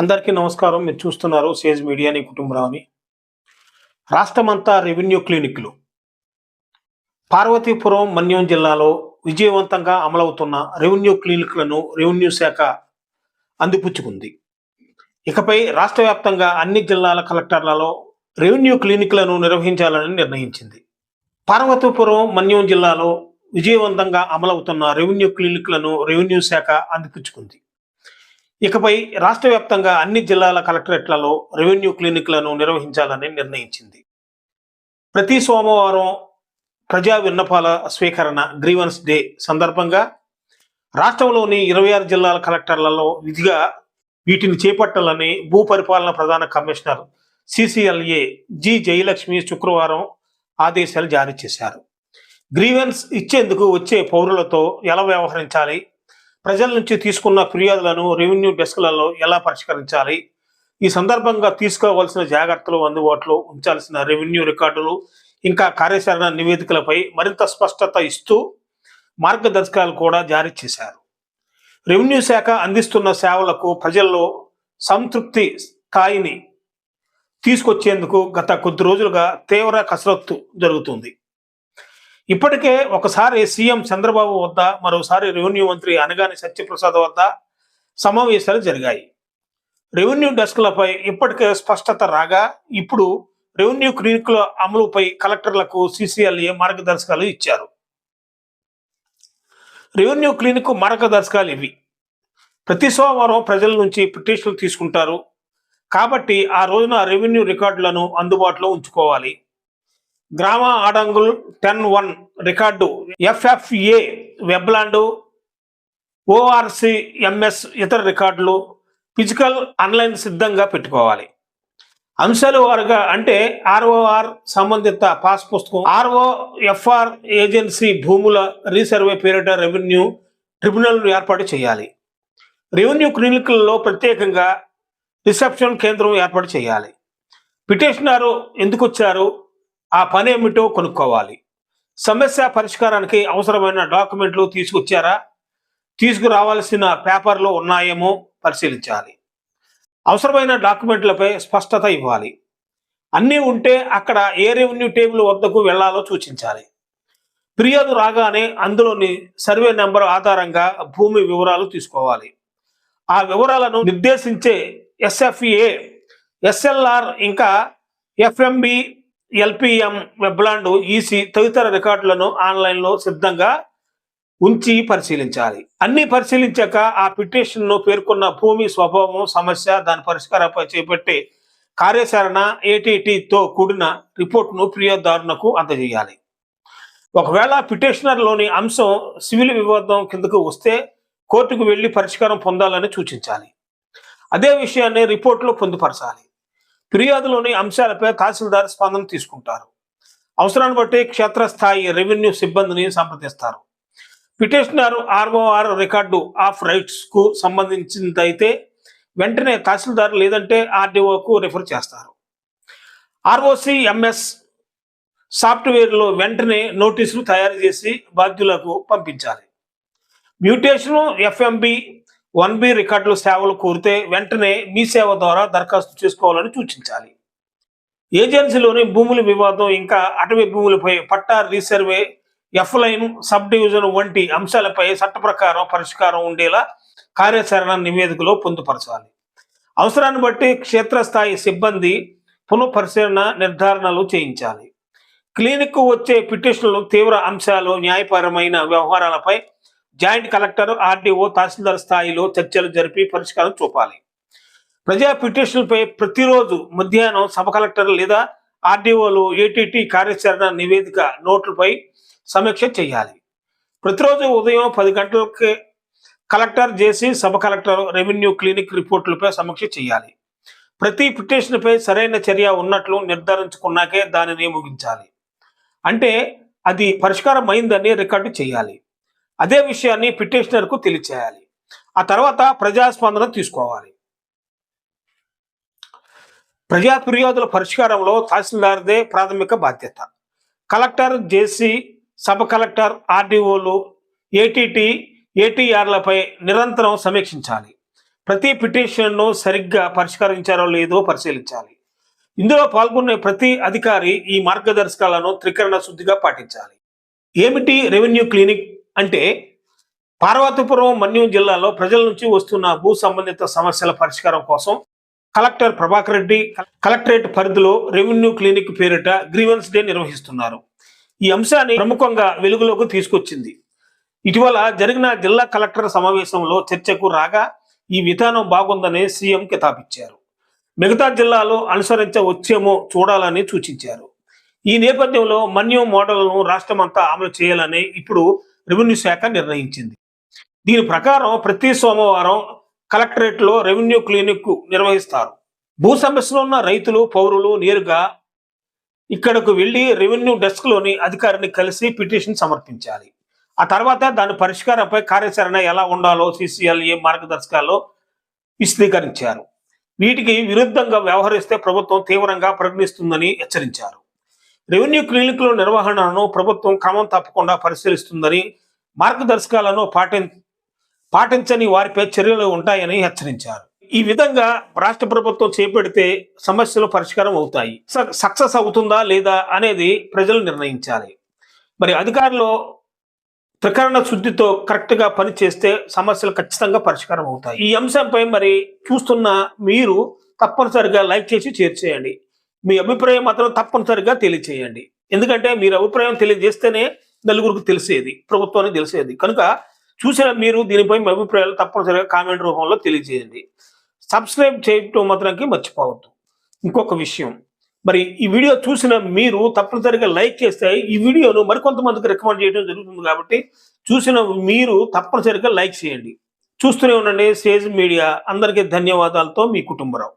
అందరికీ నమస్కారం. మీరు చూస్తున్నారు సేజ్ మీడియా నీ కుటుంబరావుని. రాష్ట్రమంతా రెవెన్యూ క్లినిక్లు. పార్వతీపురం మన్యం జిల్లాలో విజయవంతంగా అమలవుతున్న రెవెన్యూ క్లినిక్లను రెవెన్యూ శాఖ అందిపుచ్చుకుంది. ఇకపై రాష్ట్ర వ్యాప్తంగా అన్ని జిల్లాల కలెక్టర్లలో రెవెన్యూ క్లినిక్లను నిర్వహించాలని నిర్ణయించింది. పార్వతీపురం మన్యం జిల్లాలో విజయవంతంగా అమలవుతున్న రెవెన్యూ క్లినిక్లను రెవెన్యూ శాఖ అందిపుచ్చుకుంది. ఇకపై రాష్ట్ర వ్యాప్తంగా అన్ని జిల్లాల కలెక్టరేట్లలో రెవెన్యూ క్లినిక్లను నిర్వహించాలని నిర్ణయించింది. ప్రతి సోమవారం ప్రజా విన్నపాల స్వీకరణ గ్రీవెన్స్ డే సందర్భంగా రాష్ట్రంలోని ఇరవై ఆరు జిల్లాల కలెక్టర్లలో విధిగా వీటిని చేపట్టాలని భూ పరిపాలన ప్రధాన కమిషనర్ సిసిఎల్ఏ జి జయలక్ష్మి శుక్రవారం ఆదేశాలు జారీ చేశారు. గ్రీవెన్స్ ఇచ్చేందుకు వచ్చే పౌరులతో ఎలా వ్యవహరించాలి? ప్రజల నుంచి తీసుకున్న ఫిర్యాదులను రెవెన్యూ డెస్క్లలో ఎలా పరిష్కరించాలి? ఈ సందర్భంగా తీసుకోవాల్సిన జాగ్రత్తలు అందుబాటులో ఉంచాల్సిన రెవెన్యూ రికార్డులు ఇంకా కార్యాచరణ నివేదికలపై మరింత స్పష్టత ఇస్తూ మార్గదర్శకాలు కూడా జారీ చేశారు. రెవెన్యూ శాఖ అందిస్తున్న సేవలకు ప్రజల్లో సంతృప్తి స్థాయిని తీసుకొచ్చేందుకు గత కొద్ది రోజులుగా తీవ్ర కసరత్తు జరుగుతుంది. ఇప్పటికే ఒకసారి సీఎం చంద్రబాబు వద్ద మరోసారి రెవెన్యూ మంత్రి అనగాని సత్యప్రసాద్ వద్ద సమావేశాలు జరిగాయి. రెవెన్యూ డెస్క్లపై ఇప్పటికే స్పష్టత రాగా ఇప్పుడు రెవెన్యూ క్లినిక్ల అమలుపై కలెక్టర్లకు సిసిఎల్ఏ మార్గదర్శకాలు ఇచ్చారు. రెవెన్యూ క్లినిక్ మార్గదర్శకాలు ఇవి. ప్రతి సోమవారం ప్రజల నుంచి పిటిషన్లు తీసుకుంటారు. కాబట్టి ఆ రోజున రెవెన్యూ రికార్డులను అందుబాటులో ఉంచుకోవాలి. గ్రామ ఆడంగుల్ ten one record FFA webland ORC MS ఇతర రికార్డులు ఫిజికల్ ఆన్లైన్ సిద్ధంగా పెట్టుకోవాలి. అంశాలు వారుగా అంటే ఆర్ఓఆర్ సంబంధిత పాస్ పుస్తకం ఆర్ఓ ఎఫ్ఆర్ ఏజెన్సీ భూముల రీసర్వే పేరిట రెవెన్యూ ట్రిబ్యునల్ ఏర్పాటు చేయాలి. రెవెన్యూ క్లినిక్లలో ప్రత్యేకంగా రిసెప్షన్ కేంద్రం ఏర్పాటు చేయాలి. పిటిషనరు ఎందుకు వచ్చారు? ఆ పని ఏమిటో కొనుక్కోవాలి. సమస్య పరిష్కారానికి అవసరమైన డాక్యుమెంట్లు తీసుకొచ్చారా? తీసుకురావాల్సిన పేపర్లు ఉన్నాయేమో పరిశీలించాలి. అవసరమైన డాక్యుమెంట్లపై స్పష్టత ఇవ్వాలి. అన్నీ ఉంటే అక్కడ ఏ రెవెన్యూ టేబుల్ వద్దకు వెళ్ళాలో సూచించాలి. ఫిర్యాదు రాగానే అందులోని సర్వే నెంబర్ ఆధారంగా భూమి వివరాలు తీసుకోవాలి. ఆ వివరాలను నిర్దేశించే ఎస్ఎఫ్ఏ ఎస్ఎల్ఆర్ ఇంకా ఎఫ్ఎంబి ఎల్పిఎం వెబ్లాండ్ ఈసీ తదితర రికార్డులను ఆన్లైన్లో సిద్ధంగా ఉంచి పరిశీలించాలి. అన్ని పరిశీలించాక ఆ పిటిషన్ను పేర్కొన్న భూమి స్వభావం సమస్య దాని పరిష్కారంపై చేపట్టే కార్యాచరణ ఏటీటీతో కూడిన రిపోర్ట్ను ఫిర్యాదుదారునకు అందజేయాలి. ఒకవేళ పిటిషనర్లోని అంశం సివిల్ వివాదం కిందకు వస్తే కోర్టుకు వెళ్ళి పరిష్కారం పొందాలని సూచించాలి. అదే విషయాన్ని రిపోర్టులో పొందుపరచాలి. ఫిర్యాదులోని అంశాలపై తహసీల్దార్ స్పందన తీసుకుంటారు. అవసరాన్ని బట్టి క్షేత్రస్థాయి రెవెన్యూ సిబ్బందిని సంప్రదిస్తారు. పిటిషనర్ ఆర్ఓఆర్ రికార్డు ఆఫ్ రైట్స్కు సంబంధించినదైతే వెంటనే తహసీల్దార్ లేదంటే ఆర్డీఓకు రిఫర్ చేస్తారు. ఆర్ఓసి ఎంఎస్ సాఫ్ట్వేర్లో వెంటనే నోటీసులు తయారు చేసి బాధ్యులకు పంపించాలి. మ్యూటేషను ఎఫ్ఎంబి వన్ బి రికార్డుల సేవలు కోరితే వెంటనే మీ సేవ ద్వారా దరఖాస్తు చేసుకోవాలని సూచించాలి. ఏజెన్సీలోని భూముల వివాదం ఇంకా అటవీ భూములపై పట్టా resurvey F line sub division వంటి అంశాలపై చట్ట ప్రకారం పరిష్కారం ఉండేలా కార్యాచరణ నివేదికలో పొందుపరచాలి. అవసరాన్ని బట్టి క్షేత్రస్థాయి సిబ్బంది పునఃపరిశీలన నిర్ధారణలు చేయించాలి. క్లినిక్ వచ్చే పిటిషన్లు తీవ్ర అంశాలు న్యాయపరమైన వ్యవహారాలపై జాయింట్ కలెక్టర్ ఆర్డీఓ తహసీల్దార్ స్థాయిలో చర్చలు జరిపి పరిష్కారం చూపాలి. ప్రజా పిటిషన్లపై ప్రతిరోజు మధ్యాహ్నం సబ్ కలెక్టర్ లేదా ఆర్డీఓలు ఏటీటీ కార్యాచరణ నివేదిక నోట్లపై సమీక్ష చేయాలి. ప్రతిరోజు ఉదయం పది గంటలకి కలెక్టర్ చేసి సబ్ కలెక్టర్ రెవెన్యూ క్లినిక్ రిపోర్టులపై సమీక్ష చేయాలి. ప్రతి పిటిషన్పై సరైన చర్య ఉన్నట్లు నిర్ధారించుకున్నాకే దానిని ముగించాలి. అంటే అది పరిష్కారం అయిందని రికార్డు చేయాలి. అదే విషయాన్ని పిటిషనర్కు తెలియచేయాలి. ఆ తర్వాత ప్రజాస్పందన తీసుకోవాలి. ప్రజా ఫిర్యాదుల పరిష్కారంలో తహసీల్దార్దే ప్రాథమిక బాధ్యత. కలెక్టర్ జేసీ సబ్ కలెక్టర్ ఆర్డీఓలు ఏటీటీ ఏటీఆర్లపై నిరంతరం సమీక్షించాలి. ప్రతి పిటిషన్ను సరిగ్గా పరిష్కరించారో లేదో పరిశీలించాలి. ఇందులో పాల్గొనే ప్రతి అధికారి ఈ మార్గదర్శకాలను త్రికరణ శుద్ధిగా పాటించాలి. ఏమిటి రెవెన్యూ క్లినిక్ అంటే పార్వతీపురం మన్యం జిల్లాలో ప్రజల నుంచి వస్తున్న భూ సంబంధిత సమస్యల పరిష్కారం కోసం కలెక్టర్ ప్రభాకర్ రెడ్డి కలెక్టరేట్ పరిధిలో రెవెన్యూ క్లినిక్ పేరిట గ్రీవెన్స్ డే నిర్వహిస్తున్నారు. ఈ అంశాన్ని ప్రముఖంగా వెలుగులోకి తీసుకొచ్చింది. ఇటీవల జరిగిన జిల్లా కలెక్టర్ సమావేశంలో చర్చకు రాగా ఈ విధానం బాగుందని సీఎం కితాబిచ్చారు. మిగతా జిల్లాలో అనుసరించవచ్చేమో చూడాలని సూచించారు. ఈ నేపథ్యంలో మన్యం మోడల్ను రాష్ట్రమంతా అమలు చేయాలని ఇప్పుడు రెవెన్యూ శాఖ నిర్ణయించింది. దీని ప్రకారం ప్రతి సోమవారం కలెక్టరేట్లో రెవెన్యూ క్లినిక్ నిర్వహిస్తారు. భూ సమస్యలో ఉన్న రైతులు పౌరులు నేరుగా ఇక్కడకు వెళ్ళి రెవెన్యూ డెస్క్లోని అధికారిని కలిసి పిటిషన్ సమర్పించాలి. ఆ తర్వాత దాని పరిష్కారంపై కార్యాచరణ ఎలా ఉండాలో సీసీఎల్ఏ మార్గదర్శకాల్లో విశదీకరించారు. వీటికి విరుద్ధంగా వ్యవహరిస్తే ప్రభుత్వం తీవ్రంగా ప్రకటిస్తుందని హెచ్చరించారు. రెవెన్యూ క్లినిక్ల నిర్వహణను ప్రభుత్వం క్రమం తప్పకుండా పరిశీలిస్తుందని మార్గదర్శకాలను పాటి పాటించని వారిపై చర్యలు ఉంటాయని హెచ్చరించారు. ఈ విధంగా రాష్ట్ర ప్రభుత్వం చేపడితే సమస్యలు పరిష్కారం అవుతాయి. సక్సెస్ అవుతుందా లేదా అనేది ప్రజలు నిర్ణయించాలి. మరి అధికారులు త్రికరణ శుద్ధితో కరెక్ట్గా పనిచేస్తే సమస్యలు ఖచ్చితంగా పరిష్కారం అవుతాయి. ఈ అంశంపై మరి చూస్తున్న మీరు తప్పనిసరిగా లైక్ చేసి చేర్చేయండి మీ అభిప్రాయం మాత్రం తప్పనిసరిగా తెలియచేయండి. ఎందుకంటే మీరు అభిప్రాయం తెలియజేస్తేనే నలుగురికి తెలిసేది ప్రభుత్వానికి తెలిసేది. కనుక చూసిన మీరు దీనిపై మీ అభిప్రాయాలు తప్పనిసరిగా కామెంట్ రూపంలో తెలియజేయండి. సబ్స్క్రైబ్ చేయటం మాత్రానికి మర్చిపోవద్దు. ఇంకొక విషయం మరి ఈ వీడియో చూసిన మీరు తప్పనిసరిగా లైక్ చేస్తే ఈ వీడియోను మరికొంతమందికి రికమెండ్ చేయడం జరుగుతుంది కాబట్టి చూసిన మీరు తప్పనిసరిగా లైక్ చేయండి. చూస్తూనే ఉండండి. Stage media. అందరికీ ధన్యవాదాలతో మీ కుటుంబరావు.